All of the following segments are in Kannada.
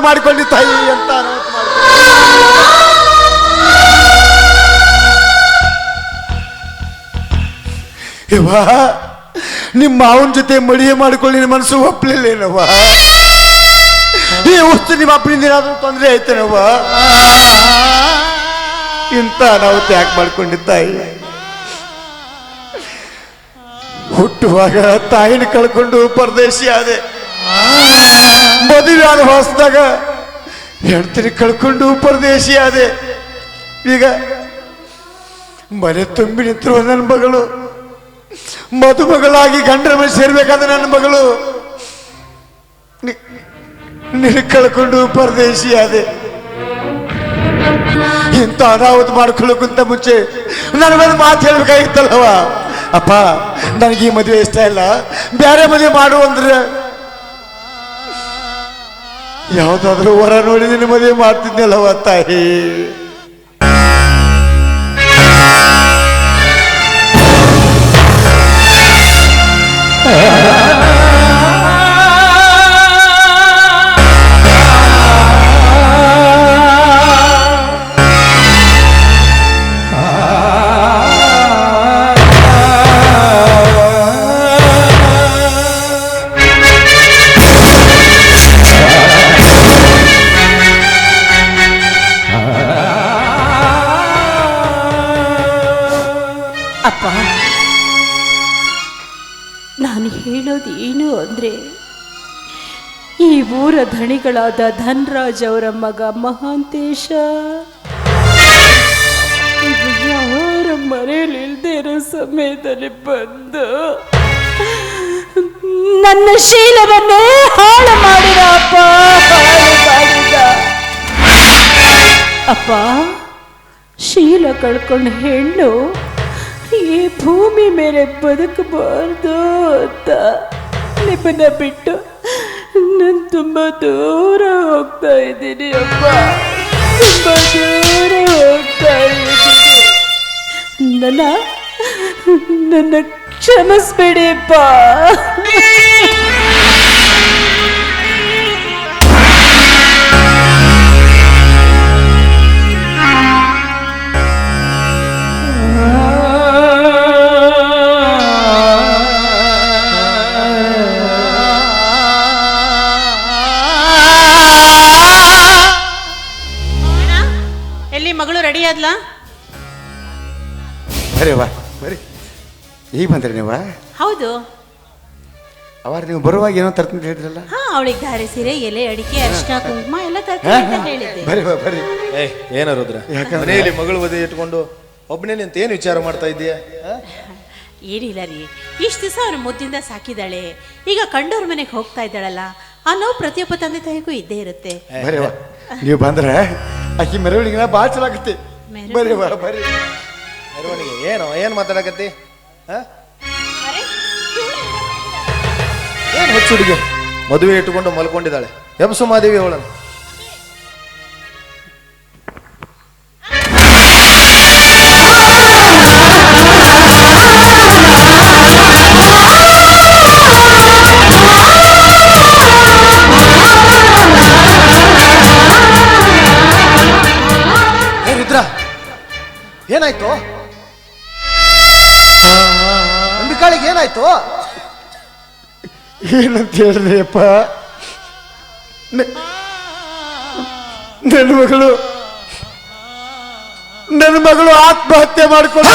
ಮಾಡಿಕೊಳ್ಳಿ ತಾಯಿ ಅಂತ. ಯವ್ವ, ನಿಮ್ಮ ಮಾವನ ಜೊತೆ ಮಡಿಗೆ ಮಾಡಿಕೊಳ್ಳಿ ನಿಮ್ಮ ಮನಸ್ಸು ಒಪ್ಪಲಿಲ್ಲೇನವ್ವ ಈ ವಸ್ತು ನಿಮ್ಮ ಅಪ್ಪನಿಂದ ಏನಾದರೂ ತೊಂದರೆ ಆಯ್ತೇನವ್ವ? ಇಂತ ನಾವು ತ್ಯಾಗ ಮಾಡ್ಕೊಂಡಿ ತಾಯಿ? ಹುಟ್ಟುವಾಗ ತಾಯಿನ ಕಳ್ಕೊಂಡು ಪರದೇಶಿ ಆದೆ ಮದುವೆ ಆದ ಹೊಸದಾಗ. ಹೆಂಡತಿನ ಕಳ್ಕೊಂಡು ಪರದೇಶಿ ಆದೆ. ಈಗ ಮನೆ ತುಂಬಿ ನಿಂತಿರುವ ನನ್ನ ಮಗಳು, ಮದುಮಗಳಾಗಿ ಗಂಡರ ಮನೆ ಸೇರ್ಬೇಕಾದ ನನ್ನ ಮಗಳು, ನಿ- ನಿನ್ನ ಕಳ್ಕೊಂಡು ಪರದೇಶಿ ಆದೆ. ಇಂಥ ಅನಾಹುತ ಮಾಡ್ಕೊಳ್ಳೋಕ್ಕಿಂತ ಮುಂಚೆ ನನಗೊಂದು ಮಾತು ಹೇಳ್ಬೇಕಾಗಿತ್ತಲ್ಲವ? ಅಪ್ಪ, ನನಗೆ ಈ ಮದುವೆ ಇಷ್ಟ ಇಲ್ಲ. ಬೇರೆ ಮದುವೆ ಮಾಡು ಅಂದ್ರೆ ಯಾವ್ದಾದ್ರು ವರ ನೋಡಿ ಮದುವೆ ಮಾಡ್ತಿದ್ನಲ್ಲವ ತಾಯಿ? ಈ ಊರ ಧಣಿಗಳಾದ ಧನ್ರಾಜ್ ಅವರ ಮಗ ಮಹಾಂತೇಶ. ಯಾರ ಮನೆಯಲ್ಲಿ ಇರೋ ಸಮಯದಲ್ಲಿ ಬಂದು. ನನ್ನ ಶೀಲವನ್ನೇ ಹಾಳು ಮಾಡಿದ ಅಪ್ಪ. ಅಪ್ಪ, ಶೀಲ ಕಳ್ಕೊಂಡು ಹೆಣ್ಣು ಈ ಭೂಮಿ ಮೇಲೆ ಬದುಕಬಾರ್ದು ಅಂತ ನಿಮ್ಮನ್ನ ಬಿಟ್ಟು ನಾನು ತುಂಬ ದೂರ ಹೋಗ್ತಾ ಇದ್ದೀನಿ ಅಪ್ಪ. ತುಂಬ ದೂರ ಹೋಗ್ತಾ ಇದ್ದೀನಿ. ನನ್ನ ನನ್ನ ಕ್ಷಮಿಸ್ಬೇಡಿ ಅಪ್ಪ. ಈಗ ಬಂದ್ರೆ ನೀವು ಹೌದು. ಅವರು ನೀವು ಬರುವಾಗ ಏನೋ ತರ್ತೀನಿ ಹೇಳಿದ್ರಲ್ಲ? ಹಾ ಅವಳಿಗೆ ಧಾರೆ ಸೀರೆ ಎಲೆ ಅಡಿಕೆ ಅರಿಶಿನ ಕುಂಕುಮ ಎಲ್ಲ ತರ್ತೀನಿ ಅಂತ ಹೇಳಿದ್ದೆ. ಬರಿ ಬಾ ಬರಿ ಏ ಏನ ರುದ್ರ? ಯಾಕಂದ್ರೆ- ಮನೆಯಲ್ಲಿ ಮಗಳು ಮದುವೆ ಇಟ್ಕೊಂಡು ಒಬ್ಬನೇ ನಿಂತ ಏನು ವಿಚಾರ ಮಾಡ್ತಾ ಇದ್ದೀಯ? ಆ? ಏನಿಲ್ಲ ರೀ. ಇಷ್ಟು ದಿವಸ ಅವ್ರ ಮುದ್ದಿಂದ ಸಾಕಿದಾಳೆ. ಈಗ ಕಂಡವ್ರ ಮನೆಗೆ ಹೋಗ್ತಾ ಇದ್ದಾಳಲ್ಲ ಆ ನೋವು ಪ್ರತಿಯೊಬ್ಬ ತಂದೆ ತಾಯಿಗೂ ಇದ್ದೇ ಇರುತ್ತೆ. ಬರಿ ವಾ ನೀವು ಬಂದ್ರೆ ಆಕಿ ಮೆರವಣಿಗೆನ ಭಾಳ ಚಲೋ ಬರಿ ಮೆರವಣಿಗೆ? ಬರೀ ಬಾ ಬರೀ ಮೆರವಣಿಗೆ? ಏನು ಏನ್ ಮಾತಾಡಕತ್ತಿ? ಏನ್ ಹುಚ್ಚು ಹುಡುಗಿ ಮದುವೆ ಇಟ್ಟುಕೊಂಡು ಮಲ್ಕೊಂಡಿದ್ದಾಳೆ. ಎಬ್ಸು ಮಾದೇವಿ ಅವಳನ್ನು. ಅಂಬಿಕಾಳಿಗೆ ಏನಾಯ್ತು? ಏನಂತ ಹೇಳ್ರಿ ಅಪ್ಪ ನನ್ನ ಮಗಳು ನನ್ನ ಮಗಳು ಆತ್ಮಹತ್ಯೆ ಮಾಡ್ಕೊಂಡು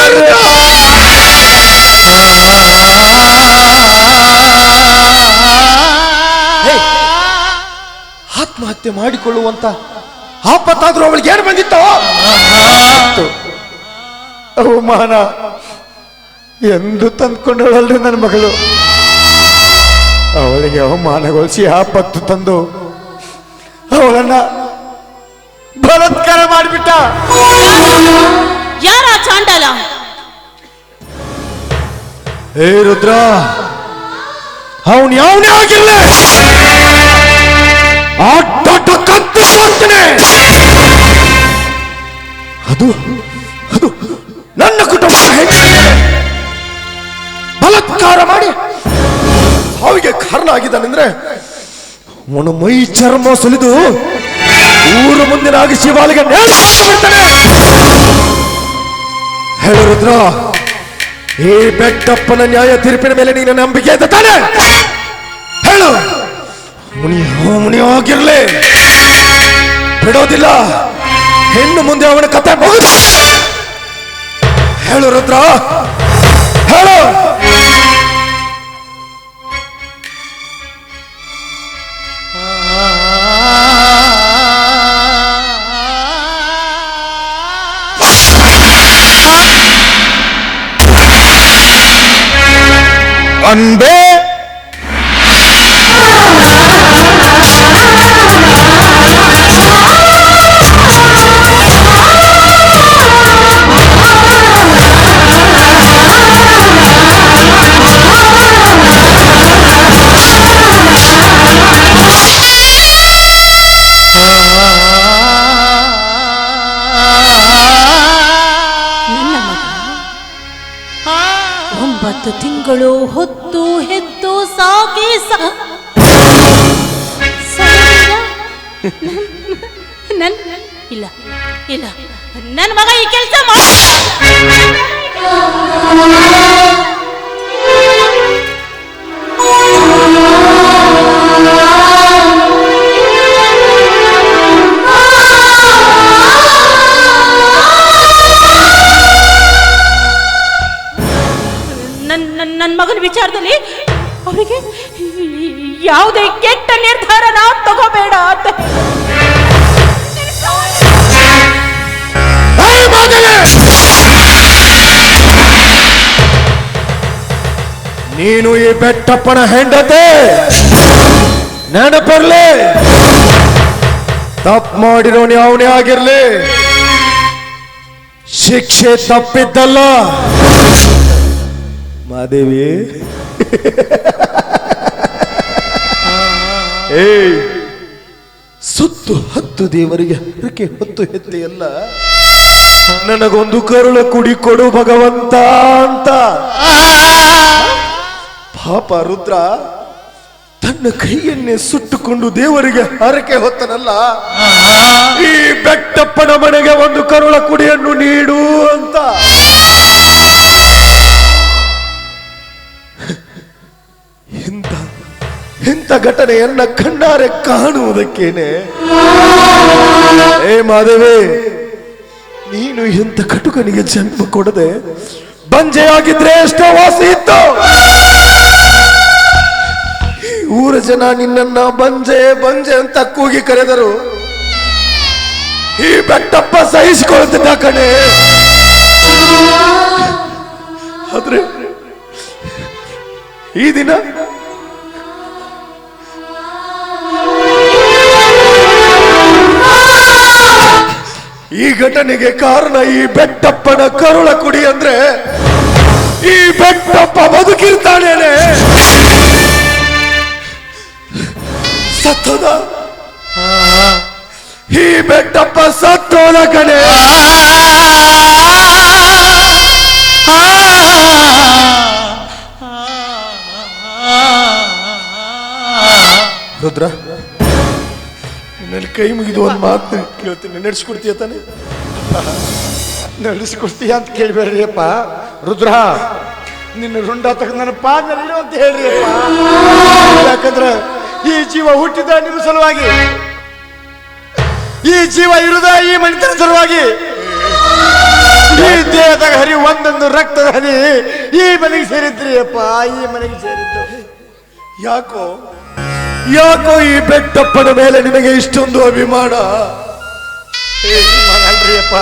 ಆತ್ಮಹತ್ಯೆ ಮಾಡಿಕೊಳ್ಳುವಂತ ಆಪತ್ತಾದ್ರೂ ಅವಳಿಗೆ ಏನು ಬಂದಿತ್ತು? ಅವಮಾನ. ಎಂದು ತಂದ್ಕೊಂಡಳಲ್ರಿ ನನ್ನ ಮಗಳು. ಅವಳಿಗೆ ಅವಮಾನಗೊಳಿಸಿ ಆಪತ್ತು ತಂದು ಅವಳನ್ನ ಬಲತ್ಕಾರ ಮಾಡಿಬಿಟ್ಟ. ಯಾರ ಚಾಂಡಲ? ಚಾಂಡಾಲ ಹೇ ರುದ್ರ ಅವನು ಯಾವನೇ ಆಗಿಲ್ಲ ಅವನ ಮೈ ಚರ್ಮ ಸುಲಿದು ಊರ ಮುಂದಿನಾಗಿ ಶಿವಾಲಿಗೆ ನೇರ ಹಾಕಿಬಿಡ್ತಾನೆ. ಹೇಳು ರುದ್ರ, ಈ ಬೆಟ್ಟಪ್ಪನ ನ್ಯಾಯ ತೀರ್ಪಿನ ಮೇಲೆ ನೀನು ನಂಬಿಕೆ ಅಂತ ತಾನೆ? ಹೇಳು. ಮುನಿ ಮುನಿ ಹೋಗಿರ್ಲಿ ಬಿಡೋದಿಲ್ಲ. ಹೆಣ್ಣು ಮುಂದೆ ಅವನ ಕತೆ ಹೇಳು ರುದ್ರ, ಹೇಳು. அன்பே ಒಂಬತ್ತು ತಿಂಗಳು ಹೊತ್ತು ಹೆತ್ತು ಸಾಕಿ? ನನ್ ಇಲ್ಲ ಇಲ್ಲ. ನನ್ನ ಮಗ ಈ ಕೆಲಸ ನನ್ನ ವಿಚಾರದಲ್ಲಿ ಅವರಿಗೆ ಯಾವುದೇ ಕೆಟ್ಟ ನಿರ್ಧಾರನ ತಗೋಬೇಡ ಅಂತ. ನೀನು ಈ ಬೆಟ್ಟಪ್ಪನ ಹೆಂಡತೆ! ನೆನಪಿರ್ಲಿ! ತಪ್ಪು ಮಾಡಿರೋನು ಅವನೇ ಆಗಿರ್ಲಿ. ಶಿಕ್ಷೆ ತಪ್ಪಿದ್ದಲ್ಲ. ಮಾದೇವಿ ಏ ಸುತ್ತು ಹತ್ತು ದೇವರಿಗೆ ಹರಕೆ ಹೊತ್ತು ಹೆತ್ತೆಯಲ್ಲ ನನಗೊಂದು ಕರುಳ ಕುಡಿ ಕೊಡು ಭಗವಂತ ಅಂತ. ಪಾಪ ರುದ್ರ ತನ್ನ ಕೈಯನ್ನೇ ಸುಟ್ಟುಕೊಂಡು ದೇವರಿಗೆ ಹರಕೆ ಹೊತ್ತನಲ್ಲ. ಈ ಬೆಟ್ಟಪ್ಪನ ಮನೆಗೆ ಒಂದು ಕರುಳ ಕುಡಿಯನ್ನು ನೀಡು ಅಂತ. ಇಂಥ ಘಟನೆಯನ್ನ ಕಣ್ಣಾರೆ ಕಾಣುವುದಕ್ಕೇನೆ? ಏ ಮಾಧವೇ ನೀನು ಇಂಥ ಕಟುಕನಿಗೆ ಜನ್ಮ ಕೊಡದೆ ಬಂಜೆಯಾಗಿದ್ರೆ ಎಷ್ಟೋ ವಾಸಿ ಇತ್ತು. ಊರ ಜನ ನಿನ್ನ ಬಂಜೆ ಬಂಜೆ ಅಂತ ಕೂಗಿ ಕರೆದರು. ಈ ಬೆಟ್ಟಪ್ಪ ಸಹಿಸಿಕೊಳ್ತಿದ್ದ ಕಣೆ. ಆದ್ರೆ ಈ ದಿನ ಈ ಘಟನೆಗೆ ಕಾರಣ ಈ ಬೆಟ್ಟಪ್ಪನ ಕರುಳ ಕುಡಿ ಅಂದ್ರೆ ಈ ಬೆಟ್ಟಪ್ಪ ಬದುಕಿರ್ತಾನೇನೆ. ಸತ್ತೋದ? ಈ ಬೆಟ್ಟಪ್ಪ ಸತ್ತೋದ ಕಣೆ. ರುದ್ರ? ಕೈ ಮುಗಿದು ಒಂದು ಮಾತು ಕೇಳ್ತೀನಿ ನಡೆಸ್ಕೊಡ್ತೀಯ ತಾನೆ? ನಡೆಸ್ಕೊಡ್ತೀಯ ಅಂತ ಕೇಳ್ಬೇಡ್ರಿಯಪ್ಪ. ರುದ್ರ ನಿನ್ನ ರುಂಡ ತಗ ನನ್ನ ಪಾದದಲ್ಲಿ ಅಂತ ಹೇಳ್ರಿ ಯಾಕಂದ್ರೆ ಈ ಜೀವ ಹುಟ್ಟಿದ ನಿಮ್ಮ ಸಲುವಾಗಿ ಈ ಜೀವ ಇರುದ ಈ ಮನಿತನ ಸಲುವಾಗಿ ಈ ದೇಹದಾಗ ಹರಿ ಒಂದೊಂದು ರಕ್ತದ ಹರಿ ಈ ಮನೆಗೆ ಸೇರಿದ್ರಿ ಅಪ್ಪ ಈ ಮನೆಗೆ ಸೇರಿದ್ದು. ಯಾಕೋ ಯಾಕೋ ಈ ಬೆಟ್ಟಪ್ಪನ ಮೇಲೆ ನಿನಗೆ ಇಷ್ಟೊಂದು ಅಭಿಮಾನ? ಅಲ್ರಿಯಪ್ಪ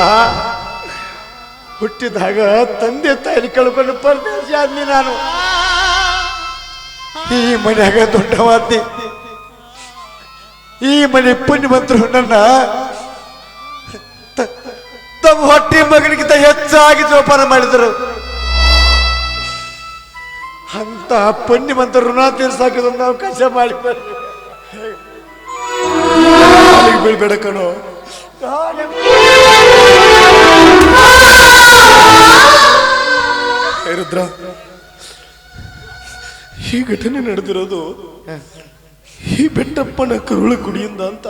ಹುಟ್ಟಿದಾಗ ತಂದೆ ತಾಯಿ ಕಳ್ಕೊಂಡು ಪರದೇಶಿ ಆದ್ನಿ ನಾನು. ಈ ಮನ್ಯಾಗ ದೊಡ್ಡವಾದ್ನಿ. ಈ ಮನೆ ಪುಣ್ಯವಂತರು ನನ್ನ ತಮ್ಮ ಹೊಟ್ಟೆ ಮಗನಿಗಿಂತ ಹೆಚ್ಚಾಗಿ ಜೋಪಾನ ಮಾಡಿದರು. ಅಂತ ಪುಣ್ಯವಂತ ಋಣ ತೀರ್ಸಾಕಿದೊಂದು ಅವಕಾಶ ಮಾಡಿ ಬೀಳ್ಬೇಡ ಕಣೋ. ರುದ್ರ ಈ ಘಟನೆ ನಡೆದಿರೋದು ಈ ಬೆಟ್ಟಪ್ಪನ ಕರುಳು ಕುಡಿಯಿಂದ ಅಂತ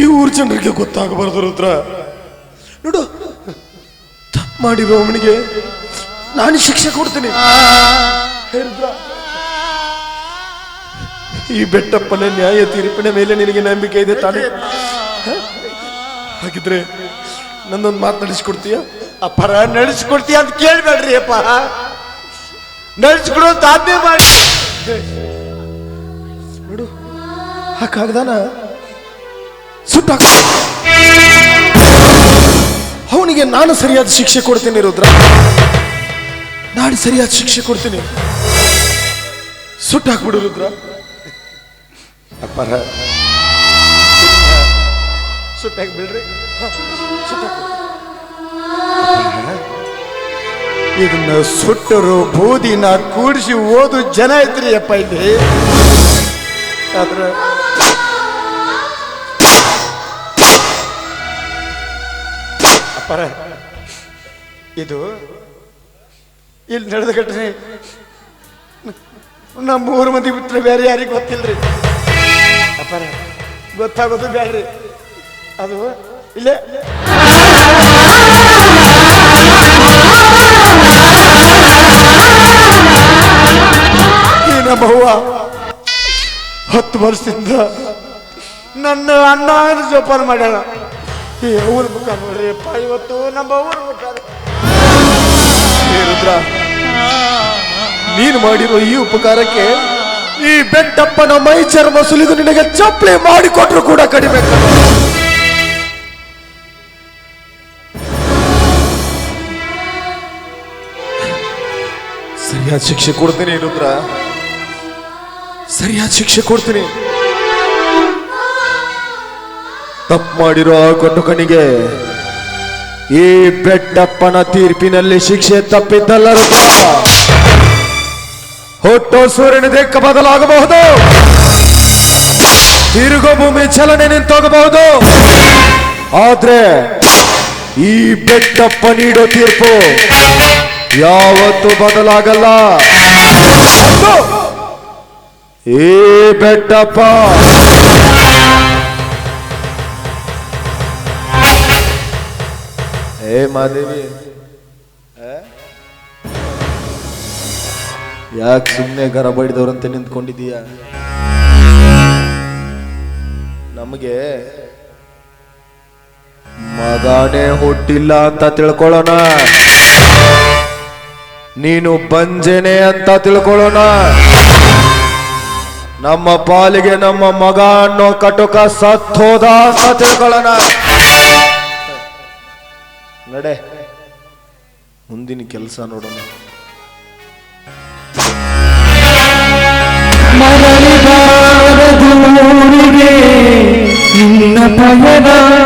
ಈ ಊರ್ ಜನರಿಗೆ ಗೊತ್ತಾಗಬಾರದು ರುದ್ರ. ನೋಡು ತಪ್ಪು ಮಾಡಿರೋ ಅವನಿಗೆ ನಾನು ಶಿಕ್ಷೆ ಕೊಡ್ತೀನಿ. ಹೇಳಿದ್ರ ಈ ಬೆಟ್ಟಪ್ಪನ ನ್ಯಾಯ ತೀರ್ಪಿನ ಮೇಲೆ ನಿನಗೆ ನಂಬಿಕೆ ಇದೆ ತಾನೇ? ಹಾಗಿದ್ರೆ ನನ್ನೊಂದು ಮಾತು ನಡೆಸ್ಕೊಡ್ತೀಯ? ಅಪ್ಪರ ನಡೆಸ್ಕೊಡ್ತೀಯ ಅಂತ ಕೇಳ್ಬೇಡ್ರಿ ಅಪ್ಪ. ನಡೆಸ್ಕೊಡು ಅಂತ ಆಜ್ಞೆ ಮಾಡಿ. ನೋಡು ಆ ಸುಟ್ಟ ಅವನಿಗೆ ನಾನು ಸರಿಯಾದ ಶಿಕ್ಷೆ ಕೊಡ್ತೀನಿ ರುದ್ರ. ನಾನು ಸರಿಯಾದ ಶಿಕ್ಷೆ ಕೊಡ್ತೀನಿ. ಸುಟ್ಟಾಕ್ಬಿಡು ರುದ್ರ. ಅಪ್ಪರ ಸುಟ್ಟಾಗಿ ಬಿಡ್ರಿ. ಇದನ್ನ ಸುಟ್ಟರು ಬೂದಿನ ಕೂಡಿಸಿ ಓದು ಜನ ಐತ್ರಿ ಅಪ್ಪ ಇಲ್ಲಿ. ಆದ್ರ ಅಪ್ಪರ ಇದು ಇಲ್ಲಿ ನಡೆದ ಘಟನೆ. ನಮ್ಮ ಮೂರು ಮಂದಿ ಬಿಟ್ಟರೆ ಬೇರೆ ಯಾರಿಗೆ ಗೊತ್ತಿಲ್ರಿ. ಅಪ್ಪರ ಗೊತ್ತಾಗೋದು ಬೇಡ್ರಿ. ಅದು, ಇಲ್ಲೇ? ಈ ನಮ್ಮ ಅವ್ವ ಹತ್ತು ವರ್ಷದಿಂದ ನನ್ನ ಅಣ್ಣ ಜೋಪಾನ ಮಾಡ್ಯಾಳ. ಈ ಅವ್ರ ಮುಖ ನೋಡ್ರಿ, ಅಪ್ಪ, ಇವತ್ತು ನಮ್ಮ ಅವ್ರ ಮುಖ. ಹೇ ರುದ್ರ ನೀನು ಮಾಡಿರೋ ಈ ಉಪಕಾರಕ್ಕೆ ಈ ಬೆಟ್ಟಪ್ಪನ ಮೈ ಚರ್ಮ ಸುಲಿದು ನಿನಗೆ ಚಪ್ಪಲಿ ಮಾಡಿಕೊಟ್ರು ಕೂಡ ಕಡಿಮೆ. ಸರಿಯಾದ ಶಿಕ್ಷೆ ಕೊಡ್ತೀನಿ ರುದ್ರ. ಸರಿಯಾದ ಶಿಕ್ಷೆ ಕೊಡ್ತೀನಿ. ತಪ್ಪು ಮಾಡಿರೋ ಗಂಡು ಕಣಿಗೆ ಈ ಬೆಟ್ಟಪ್ಪನ ತೀರ್ಪಿನಲ್ಲಿ ಶಿಕ್ಷೆ ತಪ್ಪಿದ್ದಲ್ಲರೂ ಹುಟ್ಟೋ ಸೂರ್ಯನ ದಿಕ್ಕ ಬದಲಾಗಬಹುದು. ತಿರುಗೋ ಭೂಮಿ ಚಲನೆ ನಿಂತೋಗಬಹುದು. ಆದ್ರೆ ಈ ಬೆಟ್ಟಪ್ಪ ನೀಡೋ ತೀರ್ಪು ಯಾವತ್ತೂ ಬದಲಾಗಲ್ಲ. ಈ ಬೆಟ್ಟಪ್ಪ ಏ ಮಾದೇವಿ. ಯಾಕೆ ಸುಮ್ಮನೆ ಗರ ಬಡಿದವ್ರಂತೆ ನಿಂತ್ಕೊಂಡಿದೀಯ ನಮಗೆ ಮಗನೇ ಹುಟ್ಟಿಲ್ಲ ಅಂತ ತಿಳ್ಕೊಳ್ಳೋಣ. ನೀನು ಬಂಜೆನೆ ಅಂತ ತಿಳ್ಕೊಳ್ಳೋಣ. ನಮ್ಮ ಪಾಲಿಗೆ ನಮ್ಮ ಮಗ ಅನ್ನೋ ಕಟುಕ ಸತ್ತೋದ ಅಂತ ತಿಳ್ಕೊಳ್ಳೋಣ. ನಡೆ. ಮುಂದಿನ ಕೆಲಸ ನೋಡೋಣ. ನಿನ್ನ ಪಯಣ.